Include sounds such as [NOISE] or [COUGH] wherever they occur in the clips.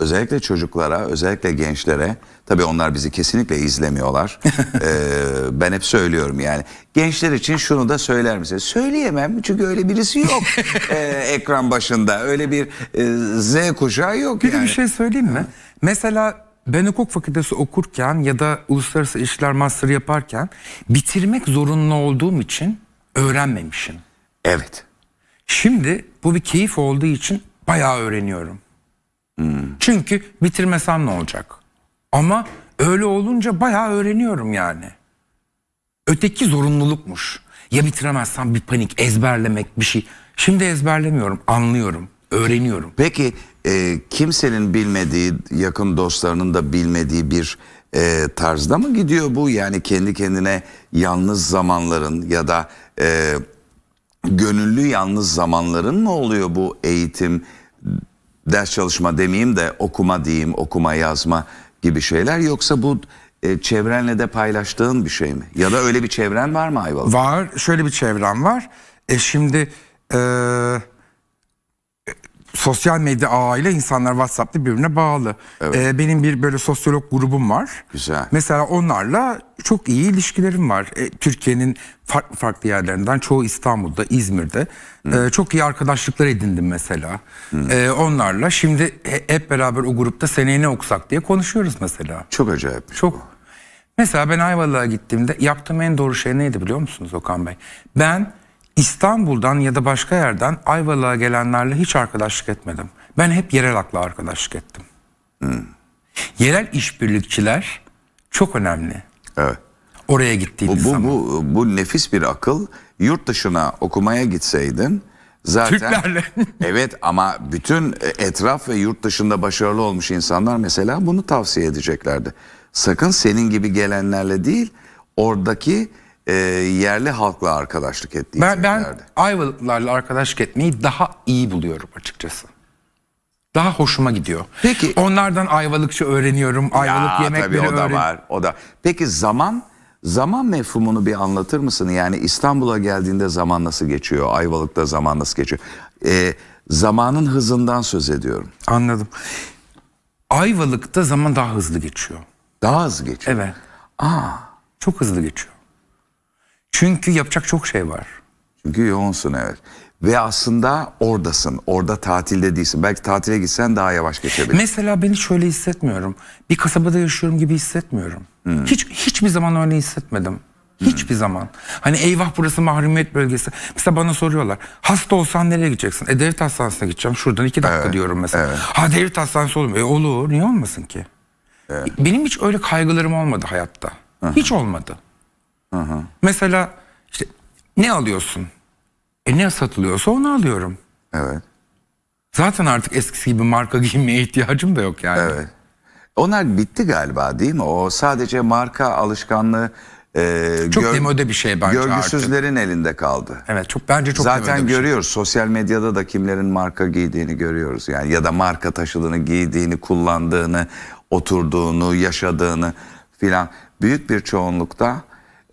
özellikle çocuklara, özellikle gençlere, tabii onlar bizi kesinlikle izlemiyorlar. [LAUGHS] Ee, ben hep söylüyorum yani. Gençler için şunu da söyler misin? Söyleyemem çünkü öyle birisi yok ee, [LAUGHS] ekran başında. Öyle bir e, Z kuşağı yok Bir yani. bir şey söyleyeyim mi? Mesela ben hukuk fakültesi okurken ya da uluslararası ilişkiler master yaparken bitirmek zorunlu olduğum için öğrenmemişim. Evet. Şimdi bu bir keyif olduğu için bayağı öğreniyorum. Çünkü bitirmesem ne olacak? Ama öyle olunca bayağı öğreniyorum yani. Öteki zorunlulukmuş. Ya bitiremezsem bir panik, ezberlemek bir şey. Şimdi ezberlemiyorum, anlıyorum, öğreniyorum. Peki e, kimsenin bilmediği, yakın dostlarının da bilmediği bir e, tarzda mı gidiyor bu? Yani kendi kendine yalnız zamanların ya da e, gönüllü yalnız zamanların mı oluyor bu eğitim, ders çalışma demeyeyim de okuma diyeyim, okuma yazma gibi şeyler yoksa bu e, çevrenle de paylaştığın bir şey mi? Ya da öyle bir çevren var mı Ayvalık? Var. Şöyle bir çevrem var. E şimdi e, sosyal medya ağıyla insanlar WhatsApp'ta birbirine bağlı. E, benim bir böyle sosyolog grubum var. Güzel. Mesela onlarla çok iyi ilişkilerim var. E, Türkiye'nin farklı farklı yerlerinden çoğu İstanbul'da, İzmir'de. E, çok iyi arkadaşlıklar edindim mesela. E, onlarla şimdi he- hep beraber o grupta seneye ne okusak diye konuşuyoruz mesela. Çok acayip. Çok. Mesela ben Ayvalık'a gittiğimde yaptığım en doğru şey neydi biliyor musunuz Okan Bey? Ben İstanbul'dan ya da başka yerden Ayvalık'a gelenlerle hiç arkadaşlık etmedim. Ben hep yerel halkla arkadaşlık ettim. Yerel işbirlikçiler çok önemli. Evet. Oraya gittiğimiz Bu, bu, zaman. bu, bu nefis bir akıl. Yurt dışına okumaya gitseydin zaten... Türklerle. [LAUGHS] evet ama bütün etraf ve yurt dışında başarılı olmuş insanlar mesela bunu tavsiye edeceklerdi. Sakın senin gibi gelenlerle değil oradaki e, yerli halkla arkadaşlık et Ben, ben. Ayvalıklarla arkadaşlık etmeyi daha iyi buluyorum açıkçası. Daha hoşuma gidiyor. Peki- Onlardan Ayvalıkçı öğreniyorum. Ayvalık Ya, yemekleri tabii o da öğren- var. O da. Peki zaman zaman mefhumunu bir anlatır mısın? Yani İstanbul'a geldiğinde zaman nasıl geçiyor? Ayvalık'ta zaman nasıl geçiyor? E, zamanın hızından söz ediyorum. Anladım. Ayvalık'ta zaman daha hızlı geçiyor. Daha hızlı geçiyor. Evet. Aa. Çok hızlı geçiyor. Çünkü yapacak çok şey var. Çünkü yoğunsun evet. Ve aslında oradasın. Orada tatilde değilsin. Belki tatile gitsen daha yavaş geçebilir. Mesela ben hiç şöyle hissetmiyorum. Bir kasabada yaşıyorum gibi hissetmiyorum. Hiç hiçbir zaman öyle hissetmedim. Hiçbir zaman. Hani eyvah burası mahrumiyet bölgesi. Mesela bana soruyorlar. Hasta olsan nereye gideceksin? E devlet hastanesine gideceğim. Şuradan iki dakika diyorum mesela. Ha devlet hastanesi olur mu? E olur. Niye olmasın ki? Benim hiç öyle kaygılarım olmadı hayatta. Hiç olmadı. Mesela işte ne alıyorsun? E ne satılıyorsa onu alıyorum. Evet. Zaten artık eskisi gibi marka [LAUGHS] giymeye ihtiyacım da yok yani. Evet. Onlar bitti galiba değil mi? O sadece marka alışkanlığı e, Çok gör- demode bir şey bence artık. görgüsüzlerin elinde kaldı. Evet çok bence çok Zaten şey. görüyoruz sosyal medyada da kimlerin marka giydiğini görüyoruz. Yani ya da marka taşıdığını, giydiğini, kullandığını, oturduğunu, yaşadığını filan büyük bir çoğunlukta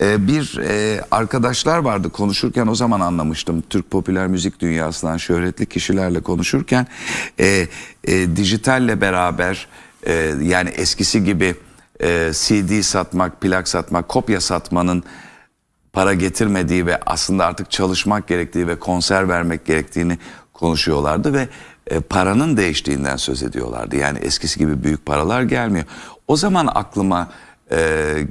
e, bir e, arkadaşlar vardı konuşurken o zaman anlamıştım. Türk popüler müzik dünyasından şöhretli kişilerle konuşurken e, e, dijitalle beraber e, yani eskisi gibi e, CD satmak, plak satmak, kopya satmanın para getirmediği ve aslında artık çalışmak gerektiği ve konser vermek gerektiğini konuşuyorlardı ve e, paranın değiştiğinden söz ediyorlardı. Yani eskisi gibi büyük paralar gelmiyor. O zaman aklıma e,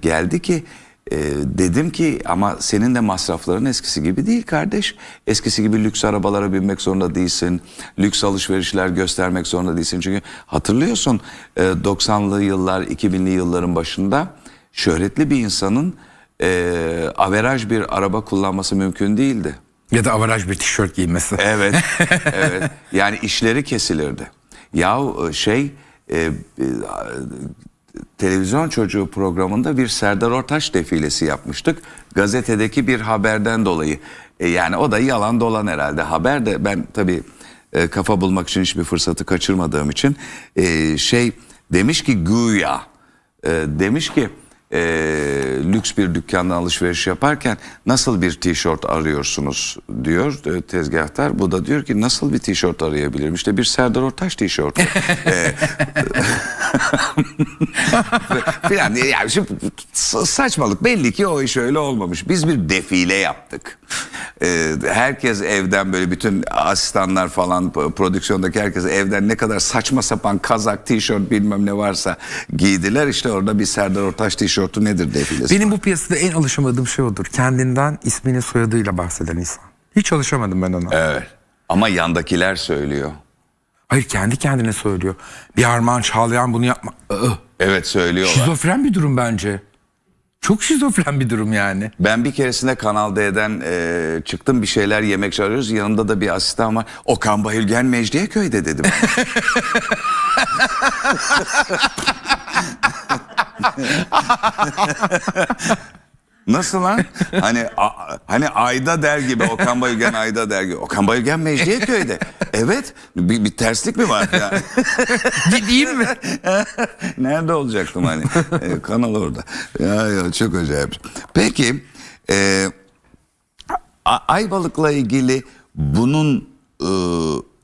geldi ki e, dedim ki ama senin de masrafların eskisi gibi değil kardeş. Eskisi gibi lüks arabalara binmek zorunda değilsin. Lüks alışverişler göstermek zorunda değilsin. Çünkü hatırlıyorsun e, 90'lı yıllar 2000'li yılların başında şöhretli bir insanın e, averaj bir araba kullanması mümkün değildi. Ya da avaraj bir tişört giymesi. Evet, [LAUGHS] evet. Yani işleri kesilirdi. Yahu e, şey e, e, televizyon çocuğu programında bir Serdar Ortaç defilesi yapmıştık. Gazetedeki bir haberden dolayı. E, yani o da yalan dolan herhalde. Haber de ben tabii e, kafa bulmak için hiçbir fırsatı kaçırmadığım için e, şey demiş ki güya e, demiş ki e, lüks bir dükkandan alışveriş yaparken nasıl bir tişört arıyorsunuz diyor e, tezgahtar. Bu da diyor ki nasıl bir tişört arayabilirim? İşte bir Serdar Ortaç tişörtü. [LAUGHS] E, [LAUGHS] filan. Yani şimdi sa- saçmalık belli ki o iş öyle olmamış. Biz bir defile yaptık. Ee, herkes evden böyle bütün asistanlar falan prodüksiyondaki herkes evden ne kadar saçma sapan kazak, tişört bilmem ne varsa giydiler. İşte orada bir Serdar Ortaç tişörtü nedir defilesi. Benim bu piyasada en alışamadığım şey odur. Kendinden ismini soyadıyla bahseden insan. Hiç alışamadım ben ona. Evet. Ama yandakiler söylüyor. Hayır kendi kendine söylüyor. Bir Armağan Çağlayan bunu yapma. Iı. Evet söylüyorlar. Şizofren bir durum bence. Çok şizofren bir durum yani. Ben bir keresinde Kanal D'den e, çıktım bir şeyler yemek çağırıyoruz. Yanında da bir asistan var. Okan Bayülgen Mecidiyeköy'de dedim. [LAUGHS] Nasıl lan? Hani a- hani Ayda der gibi Okan Bayülgen Ayda der gibi. Okan Bayülgen Mecidiyeköy'de. Evet. Bir, bir terslik mi var ya? Gideyim mi? Nerede olacaktım hani? Ee, kanal orada. Ya, ya çok acayip. Peki e, Ayvalık'la ilgili bunun e,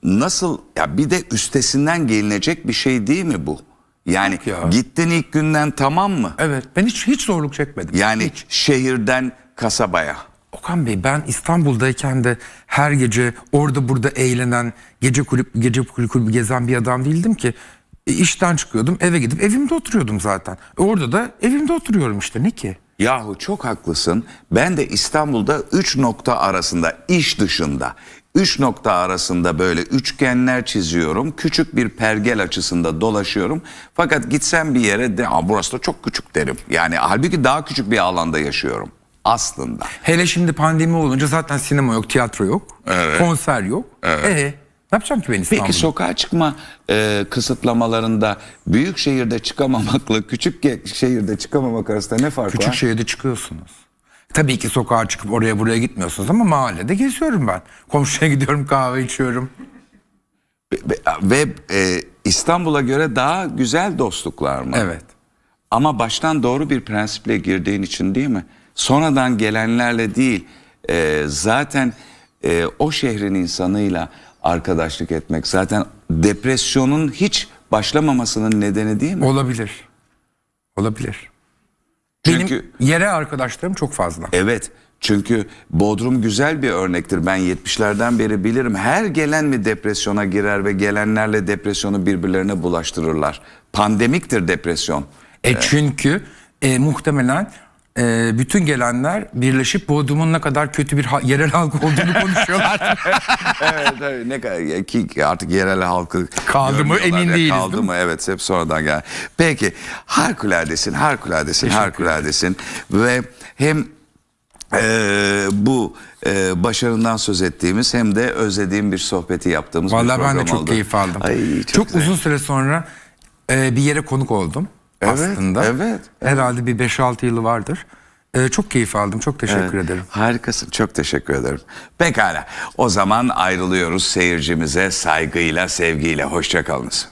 nasıl ya bir de üstesinden gelinecek bir şey değil mi bu? Yani ya. gittin ilk günden tamam mı? Evet ben hiç hiç zorluk çekmedim. Yani şehirden kasabaya. Okan Bey ben İstanbul'dayken de her gece orada burada eğlenen gece kulüp gece kulüp, kulübü gezen bir adam değildim ki. E, işten çıkıyordum eve gidip evimde oturuyordum zaten. E, orada da evimde oturuyorum işte ne ki? Yahu çok haklısın. Ben de İstanbul'da 3 nokta arasında iş dışında 3 nokta arasında böyle üçgenler çiziyorum. Küçük bir pergel açısında dolaşıyorum. Fakat gitsem bir yere de burası da çok küçük derim. Yani halbuki daha küçük bir alanda yaşıyorum aslında. Hele şimdi pandemi olunca zaten sinema yok, tiyatro yok, konser yok. E, ne yapacağım ki ben İstanbul'da? Peki sokağa çıkma e, kısıtlamalarında büyük şehirde çıkamamakla küçük şehirde çıkamamak arasında ne fark Küçük var? şehirde çıkıyorsunuz. Tabii ki sokağa çıkıp oraya buraya gitmiyorsunuz ama mahallede geziyorum ben. Komşuya [LAUGHS] gidiyorum kahve içiyorum. Ve- Ve e, İstanbul'a göre daha güzel dostluklar mı? Evet. Ama baştan doğru bir prensiple girdiğin için değil mi? Sonradan gelenlerle değil. e, zaten e, o şehrin insanıyla arkadaşlık etmek zaten depresyonun hiç başlamamasının nedeni değil mi? Olabilir. Olabilir. Çünkü Benim yere arkadaşlarım çok fazla. evet çünkü Bodrum güzel bir örnektir. Ben 70'lerden beri bilirim. Her gelen mi depresyona girer ve gelenlerle depresyonu birbirlerine bulaştırırlar. Pandemiktir depresyon. E çünkü e, muhtemelen e, bütün gelenler birleşip Bodrum'un ne kadar kötü bir ha- yerel halk olduğunu [LAUGHS] konuşuyorlar. evet, evet ne kadar ki artık yerel halkı Kaldı mı? Emin ya, değiliz, Kaldı değil mı? Evet hep sonradan gel. Peki harikuladesin, harikuladesin, harikuladesin ve hem eee, bu eee, başarından söz ettiğimiz hem de özlediğim bir sohbeti yaptığımız bir Vallahi ben de çok oldu. keyif aldım. Ay, çok güzel. uzun süre sonra e, bir yere konuk oldum Evet, aslında. evet, Herhalde bir 5-6 yılı vardır. E, çok keyif aldım. Çok teşekkür ederim. Harikasın. Çok teşekkür ederim. Pekala. O zaman ayrılıyoruz seyircimize saygıyla, sevgiyle. Hoşçakalınız.